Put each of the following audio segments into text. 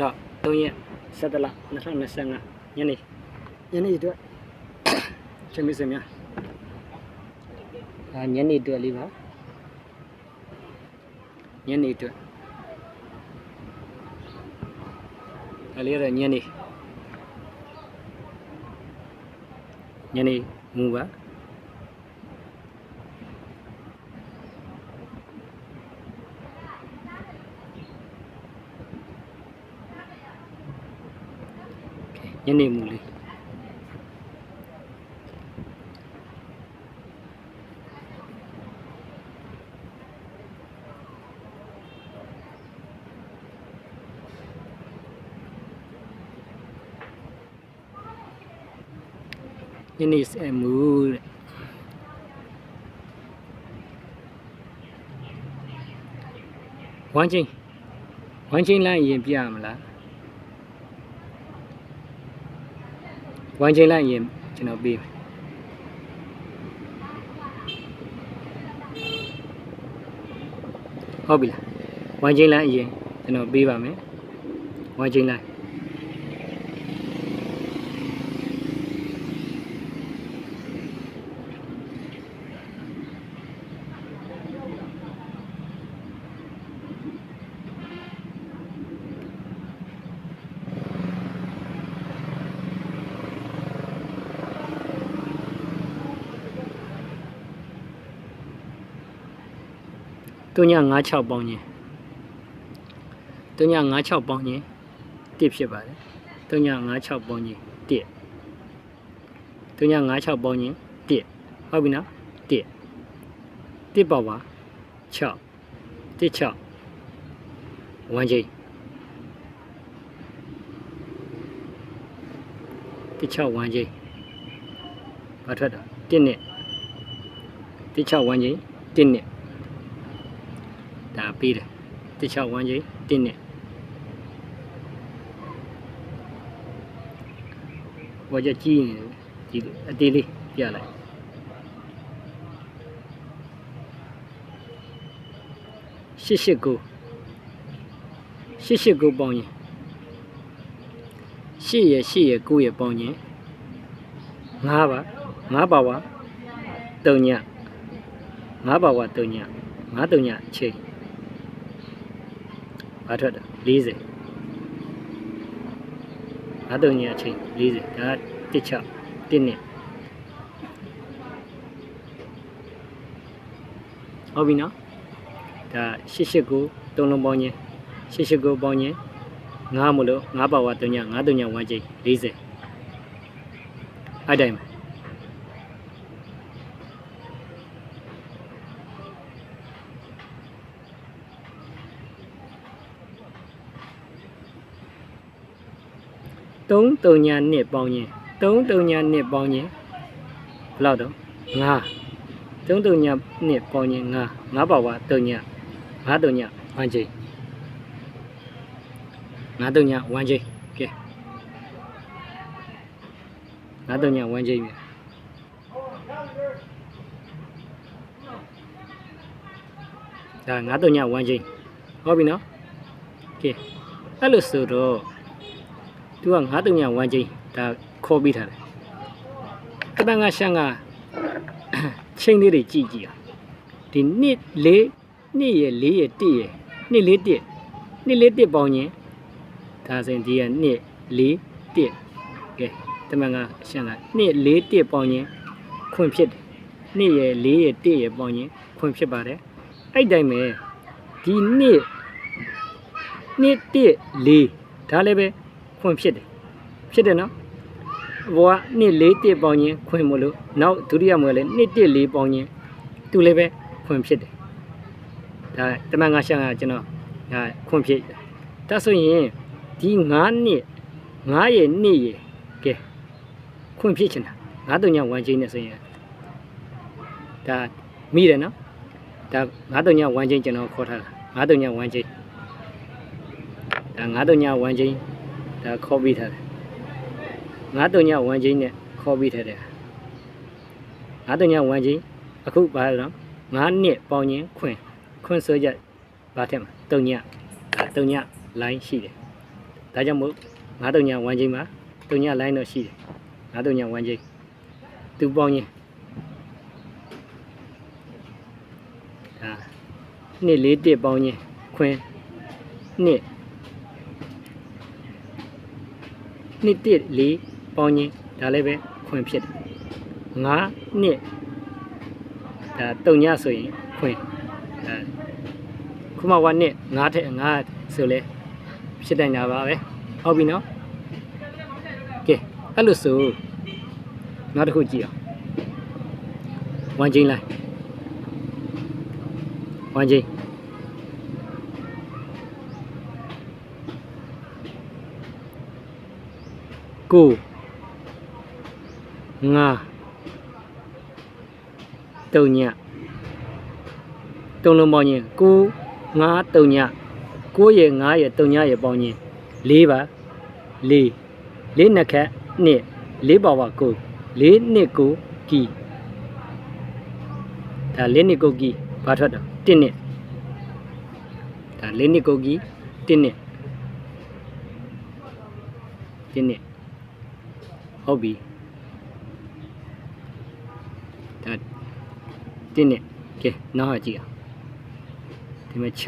တော့3ရက်17လ2025ညနေညနေအတွက်ချင်းမစင်များဒါညနေအတွက်လေးပါညနေအတွက်ဒါလေးရညနေညနေမူပါ ညနေမူလေးညနေစမူတဲ့ဝမ်းချင်း ဝမ်းချင်းလိုက်ရင်ပြရမလားဝမ်းချိန်လိုက်ရင်ကျွန်တော်ပေးမယ်ဟုတ်ပြီလားဝမ်းချိန်လိုက်ရင်ကျွန်တော်ပေးပါမယ်ဝမ်းချိန်လိုက် 3ည56ပေါင်းချင်း3ည56ပေါင်းချင်း1ဖြစ်ပါတယ်3ည56ပေါင်းချင်း1 3ည56ပေါင်းချင်း1ဟုတ်ပြီနော်1 1ပေါ့ပါ6 1 6ဝမ်းချင်း1 6ဝမ်းချင်းဘာထွက်တာ1နဲ့1 6ဝမ်းချင်း1နဲ့ဒါ ပေးတယ်တစ်ချောက်ဝမ်းကြီးတင်းနဲ့ဘောကြကြီးနေတယ်ဒီလိုအသေးလေးပြလိုက်ရှစ်ရှစ်ကိုရှစ်ရှစ်ကိုပေါင်းရင်ရှစ်ရရှစ်ရကိုရပေါင်းရင်ငါးပါငါးပါဝါတုံညငါးပါဝါတုံညငါးတုံညအချိန် ဘာထွက်တာ40ငါးတုံညအချိန်40ဒါတစ်ချတစ်နှစ်ဟုတ်ပြီနော်ဒါ889သုံးလုံးပေါင်းချင်း889ပေါင်းချင်းငါမလို့ငါပါဝါတုံညငါတုံညဝမ်းချိန်40အဲ့တိုင်းပဲ 3တုံညာနှစ်ပေါင်းရင်3တုံညာနှစ်ပေါင်းရင်ဘယ်လောက်တော့5 3တုံညာနှစ်ပေါင်းရင်5 5ပါဝါတုံညာ5တုံညာ1ချိန်5တုံညာ1ချိန်ကဲ5တုံညာ1ချိန်ပြီဒါ5တုံညာ1ချိန်ဟုတ်ပြီနော်ကဲအဲ့လိုဆိုတော့ သူက9တုံညာ1ချိန်ဒါခေါ်ပြီးထားတယ်တပန်ကရှန်ကချိန်လေးတွေကြည့်ကြည့်အောင်ဒီနှစ်လေးနှစ်ရယ်လေးရယ်တစ်ရယ်နှစ်လေးတစ်နှစ်လေးတစ်ပေါင်းရင်ဒါဆိုရင်ဒီကနှစ်လေးတစ်ကဲတမန်ကရှန်ကနှစ်လေးတစ်ပေါင်းရင်ခွင့်ဖြစ်တယ်နှစ်ရယ်လေးရယ်တစ်ရယ်ပေါင်းရင်ခွင့်ဖြစ်ပါတယ်အဲ့တိုင်းပဲဒီနှစ်နှစ်တစ်လေးဒါလည်းပဲ ခွင့်ဖြစ်တယ်ဖြစ်တယ်နော်ဘောကနှစ်လေးတစ်ပေါင်းချင်းခွင်မလို့နောက်ဒုတိယမွေလည်းနှစ်တစ်လေးပေါင်းချင်းသူလည်းပဲခွင်ဖြစ်တယ်ဒါတမန်ငါရှန်ကကျွန်တော်ဒါခွင်ဖြစ်ဒါဆိုရင်ဒီ9နှစ်9ရဲ့နှစ်ရဲ့ကဲခွင်ဖြစ်ချင်တာ9တုံည1ချင်းနဲ့ဆိုရင်ဒါမိတယ်နော်ဒါ9တုံည1ချင်းကျွန်တော်ခေါ်ထားတာ9တုံည1ချင်းဒါ9တုံည1ချင်း ဒါခေါ်ပြီးထားတယ်ငါးတုံည1ချင်းနဲ့ခေါ်ပြီးထည့်တယ်ငါးတုံည1ချင်းအခုဘာလဲတော့ငါးနှစ်ပေါင်းချင်းခွင်ခွင်ဆိုကြဘာထက်မှာတုံညဒါတုံည line ရှိတယ်ဒါဒါကြောင့်မို့ငါးတုံညာ1ချင်းမှာတုံညာ line တော့ရှိတယ်ငါးတုံညာ1ချင်းသူပေါင်းချင်းဒါနှစ်လေးတစ်ပေါင်းချင်းခွင်းနှစ် နှစ်တစ်လေးပေါင်းချင်းဒါလည်းပဲခွင်းဖြစ်တယ်ငါးနှစ်ဒါတုံညာဆိုရင်ခွင်းဒါခုမှ1နှစ်ငါးထက်ငါးဆိုလဲဖြစ်နိုင်တာပါပဲဟုတ်ပြီနော်ကဲအဲ့လိုဆိုနောက်တစ်ခုကြည့်အောင်1ချင်းလိုက်1ချင်း ကိုငါတုံညတုံလုံးပေါင်းရင်ကိုငါတုံညကိုရဲ့ငါရဲ့တုံညရဲ့ပေါင်းရင်၄ပါ၄၄နှစ်ခက်နှစ်၄ပါဝကို၄နှစ်ကိုကီဒါ၄နှစ်ကိုကီဘာထွက်တော့၁နှစ်ဒါ၄နှစ်ကိုကီ၁နှစ်၁နှစ် ဟုတ်ပြီဒါ၁နှစ်ကဲနောက်ဟာကြည့်အောင်ဒီမှာ6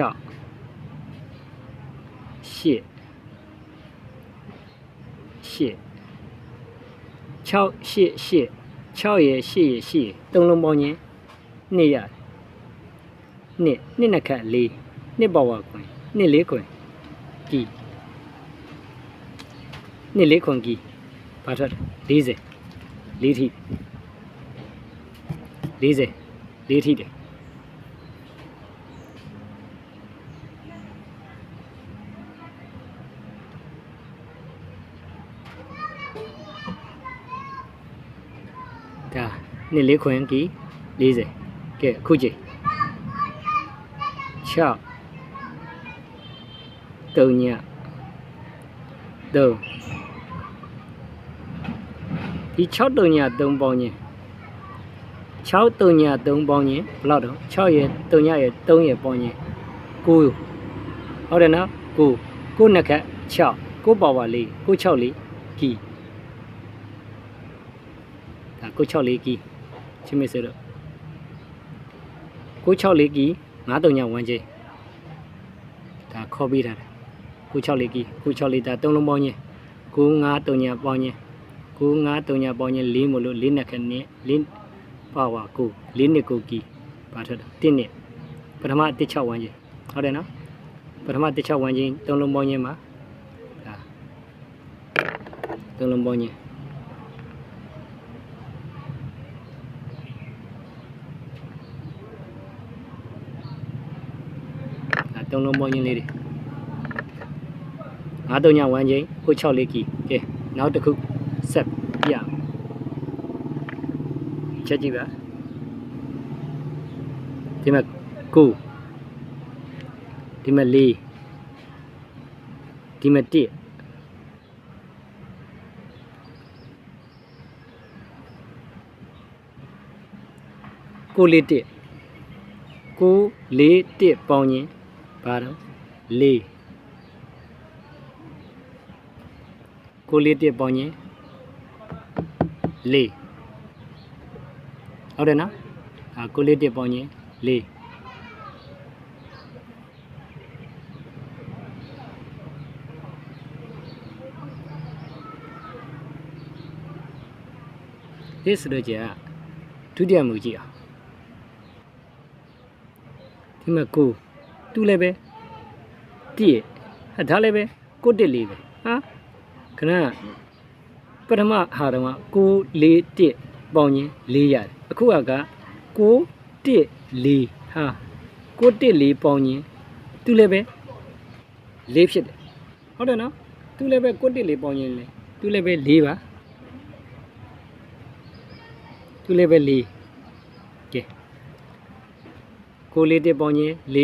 ရှစ်ရှစ်6ရှစ်ရှစ်6ရယ်8ရယ်8ရယ်သုံးလုံးပေါင်းရင်2ရတယ်နှစ်နှစ်နှစ်ခတ်4နှစ်ပါဝါခွင်နှစ်လေးခွင်ကီနှစ်လေးခွင်ကီ ဘာထွက်40 4ထိ40 4ထိတယ်ဒါနှစ်လေးခွင်ကီ40ကဲအခုချိန်6 3ည3 ဒီ6တုံည3ပေါင်းချင်း6တုံည3ပေါင်းချင်းဘယ်လောက်တော့6ရဲ့တုံညရဲ့3ရဲ့ပေါင်းချင်း9ဟုတ်တယ်နော်9 9နှစ်ခတ်6 9ပါဝါလေး9 6လေးကီဒါ9 6လေးကီချင်းမစတော့9 6လေးကီ9တုံည1ချင်းဒါခေါ်ပေးထားတယ်9 6လေးကီ9 6လေးဒါ3လုံးပေါင်းချင်း9 5တုံညပေါင်းချင်း 9 5တုံညပေါင်းချင်း4မလို့4နှစ်ခတ်နဲ့4ပါဝါ9 4နှစ်ကိုကီပါထက်1နှစ်ပထမ1 6 1ချင်းဟုတ်တယ်နော်ပထမ1 6 1ချင်း3လုံးပေါင်းချင်းမှာဒါ3လုံးပေါင်းချင်းဒါ3လုံးပေါင်းချင်းလေးတွေငါးတုံည1ချင်းကို6လေးကီကဲနောက်တစ်ခု ဆက်ပြအောင်ချက်ကြည့်ပါဒီမှာ9ဒီမှာ4ဒီမှာ1ကိုလေး1ကိုလေး1ပေါင်းရင်ဘာတော့4ကိုလေး1ပေါင်းရင် 4ဟုတ်တယ်နော်အာကိုလေး1ပေါင်းရင်4ဒီစရကြဒုတိယမူကြည့်အောင်ဒီမှာကိုတူလည်းပဲတည့်ဟာဒါလည်းပဲကိုတစ်လေးပဲဟာခဏ ပထမဟာတော့ကိုလေးတစ်ပေါင်းရင်၄ရတယ်အခုကကိုတစ်လေးဟာကိုတစ်လေးပေါင်းရင်တူလည်းပဲ၄ဖြစ်တယ်ဟုတ်တယ်နော်တူလည်းပဲကိုတစ်လေးပေါင်းရင်လေတူလည်းပဲ၄ပါတူလည်းပဲ၄ကဲကိုလေးတစ်ပေါင်းရင်၄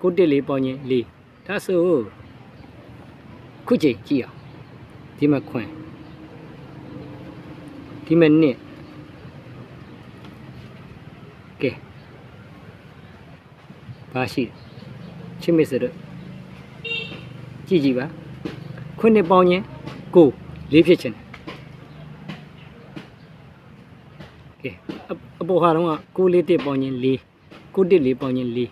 ကိုတစ်လေးပေါင်းရင်၄ဒါဆိုခုချိန်ကြည့်အောင်ဒီမှာခွင် ဒီမှာနှစ်ကဲဘာရှိလဲချင်းမစရကြည့်ကြည့်ပါခွနှစ်ပေါင်းချင်းကိုလေးဖြစ်ချင်တယ်ကဲအအပေါ်ဟာတော့ကကိုလေးတစ်ပေါင်းချင်းလေးကိုတစ်လေးပေါင်းချင်းလေး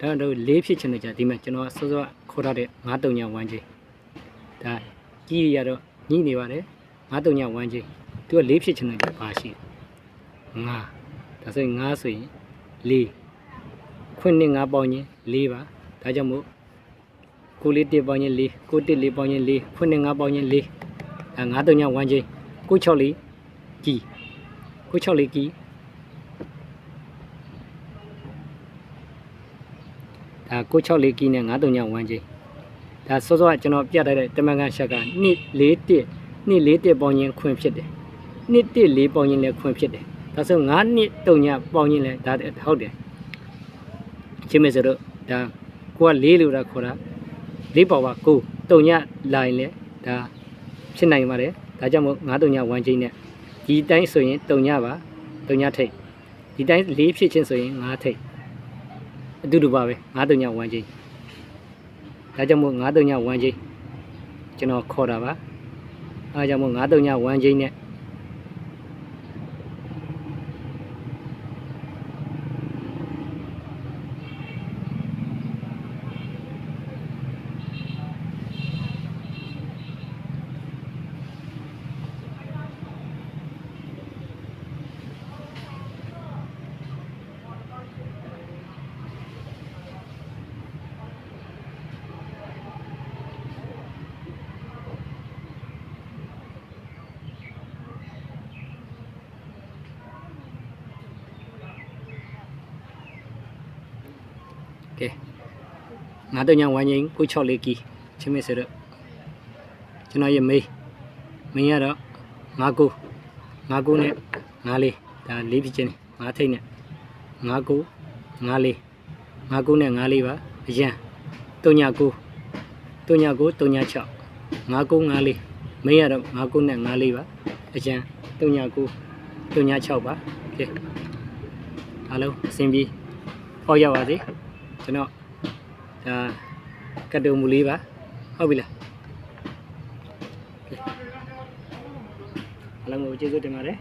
ဒါတော့လေးဖြစ်ချင်တယ်ကြာဒီမှာကျွန်တော်စောစောခေါ်ထားတဲ့9တုံညာ1ချင်းဒါကြီးရတော့ညှိနေပါတယ်9တုံညာ1ချင်း သူကလေးဖြစ်ချင်တယ်ကြာပါရှိ9ဒါဆိုရင်9ဆိုရင်လေးခွနှစ်9ပေါင်းချင်းလေးပါဒါကြောင့်မို့ကိုလေးတစ်ပေါင်းချင်းလေးကိုတစ်လေးပေါင်းချင်းလေးခွနဲ့ငါးပေါင်းချင်းလေးအဲငါးတုံညဝမ်းချင်းကို6လေးကြီးကို6လေးကြီးဒါကို6လေးကြီးနဲ့ငါးတုံညဝမ်းချင်းဒါစောစောကကျွန်တော်ပြထားတဲ့တမန်ကန်ရှက်ကနှစ်လေးတစ်နှစ်လေးတစ်ပေါင်းချင်းခွင်ဖြစ်တယ် နှစ်တစ်လေးပေါင်းချင်းလည်းခွင်ဖြစ်တယ်ဒါဆိုငါးနှစ်တုံညပေါင်းချင်းလည်းဒါဟုတ်တယ်ချင်းမဲဆိုတော့ဒါကိုကလေးလို့တာခေါ်တာလေးပေါ်ပါကိုတုံညလာရင်လည်းဒါဖြစ်နိုင်ပါတယ်ဒါကြောင့်မို့9တုံည1ချင်းနဲ့ဒီတိုင်းဆိုရင်တုံညပါတုံညထိတ်ဒီတိုင်းလေးဖြစ်ချင်းဆိုရင်9ထိတ်အတူတူပါပဲ9တုံည1ချင်းဒါကြောင့်မို့9တုံည1ချင်းကျွန်တော်ခေါ်တာပါအဲဒါကြောင့်မို့9တုံည1ချင်းနဲ့ ကဲ9တုံည1ချင်းကို6လေးကီချင်းမဲဆိုတော့ကျွန်တော်ရဲ့မေးမင်းကတော့9ကို9ကိုနဲ့9လေးဒါလေးဖြစ်ချင်း9ထိတ်နဲ့9ကို9လေး9ကိုနဲ့9လေးပါအရန်တုံညကိုတုံညကိုတုံည6 9ကို9လေးမင်းကတော့9ကိုနဲ့9လေးပါအရန်တုံညကိုတုံည6ပါကဲအားလုံးအဆင်ပြေဟောက်ရပါစေ ကျွန်တော်ဒါကတ်တုံမူလေးပါဟုတ်ပြီလားကဲအားလုံးကိုကျေးဇူးတင်ပါတယ်